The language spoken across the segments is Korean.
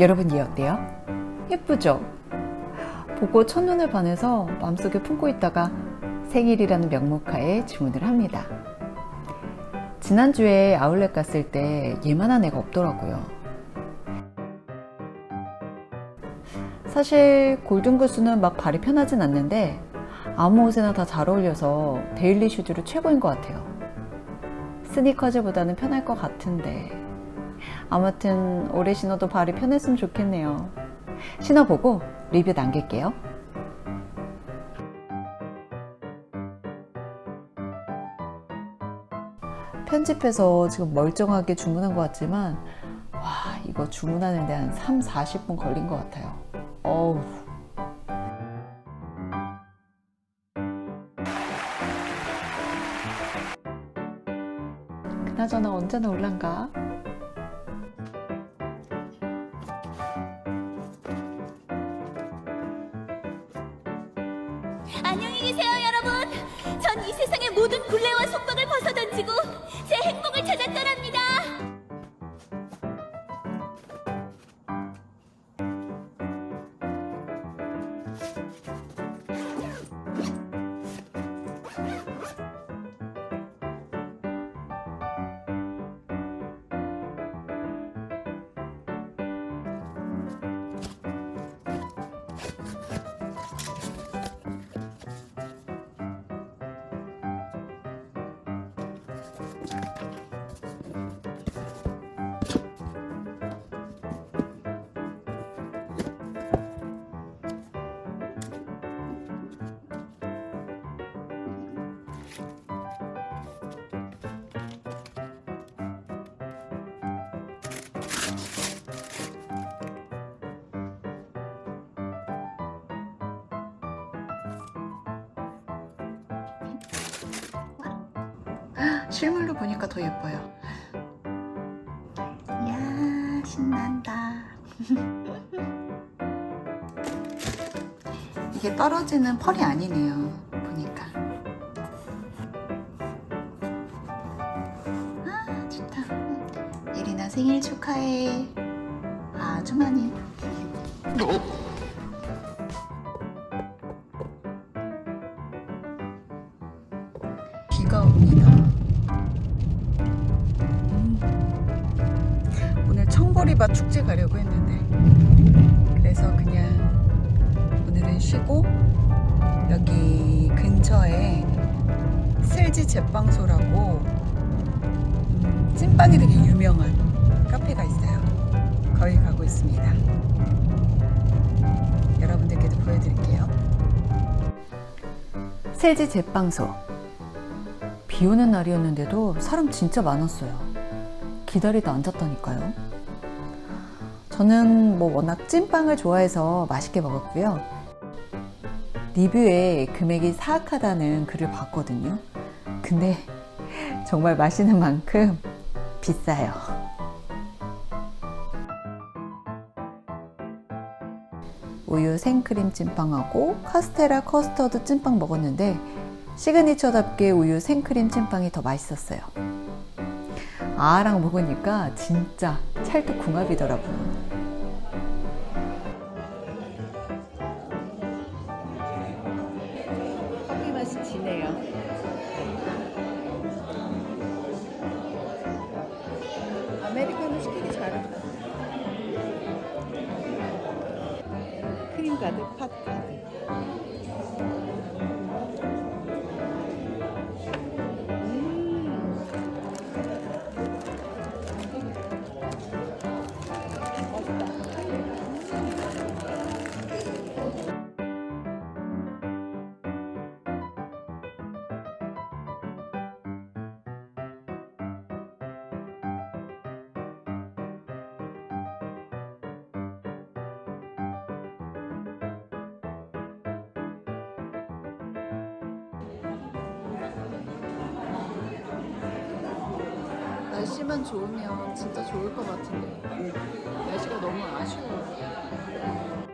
여러분 이 어때요? 예쁘죠? 보고 첫눈에 반해서 마음속에 품고 있다가 생일이라는 명목하에 주문을 합니다. 지난주에 아울렛 갔을 때 얘만한 애가 없더라고요. 사실 골든구스는 막 발이 편하진 않는데 아무 옷에나 다 잘 어울려서 데일리 슈즈로 최고인 것 같아요. 스니커즈보다는 편할 것 같은데 아무튼 오래 신어도 발이 편했으면 좋겠네요. 신어보고 리뷰 남길게요. 편집해서 지금 멀쩡하게 주문한 것 같지만 와 이거 주문하는데 한 3, 40분 걸린 것 같아요. 어우. 그나저나 언제나 올란가? 안녕히 계세요, 여러분. 전 이 세상의 모든 굴레와 속박을 벗어던지고 제 행복을 찾아 떠납니다. Mm-hmm. 실물로 보니까 더 예뻐요. 이야, 신난다. 이게 떨어지는 펄이 아니네요. 보니까. 아, 좋다. 예린아 생일 축하해. 아주 많이. 제빵소라고 음, 찐빵이 되게 유명한 카페가 있어요. 거기 가고 있습니다. 여러분들께도 보여드릴게요. 슬지 제빵소 비 오는 날이었는데도 사람 진짜 많았어요. 기다리다 앉았다니까요. 저는 뭐 워낙 찐빵을 좋아해서 맛있게 먹었고요. 리뷰에 금액이 사악하다는 글을 봤거든요. 근데 정말 맛있는 만큼 비싸요. 우유 생크림 찐빵하고 카스테라 커스터드 찐빵 먹었는데 시그니처답게 우유 생크림 찐빵이 더 맛있었어요. 아랑 먹으니까 진짜 찰떡궁합이더라고요. 시키기 잘한다. 크림 가득 팥 가득. 날씨만 좋으면 진짜 좋을 것 같은데. 날씨가 너무 아쉬워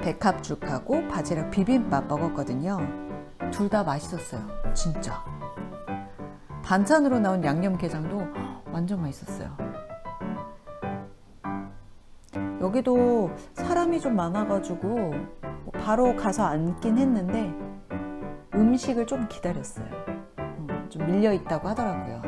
백합죽하고 바지락 비빔밥 먹었거든요. 둘 다 맛있었어요. 진짜. 반찬으로 나온 양념게장도 완전 맛있었어요. 여기도 사람이 좀 많아가지고 뭐 바로 가서 앉긴 했는데 음식을 좀 기다렸어요. 음, 좀 밀려 있다고 하더라고요.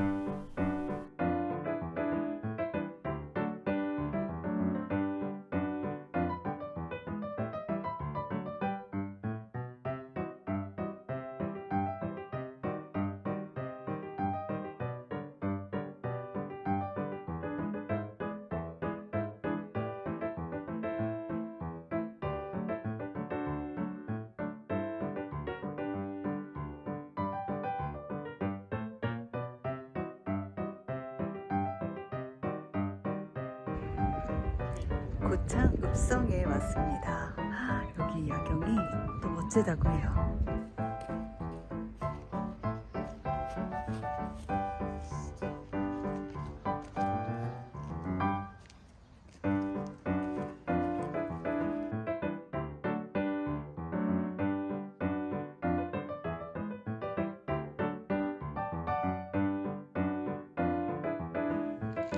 고창 읍성에 왔습니다. 아, 여기 야경이 또 멋지다고 해요.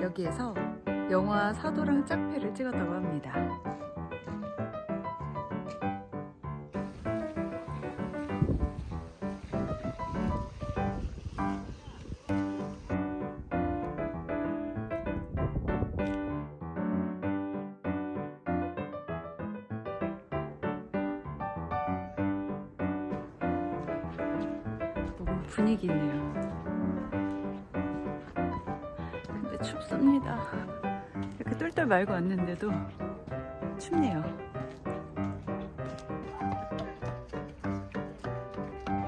여기에서 영화 사도랑 짝패를 찍었다고 합니다. 분위기 있네요. 근데 춥습니다. 이렇게 똘똘 말고 왔는데도 춥네요.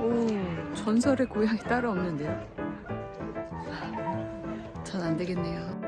오, 전설의 고향이 따로 없는데요. 전 안 되겠네요.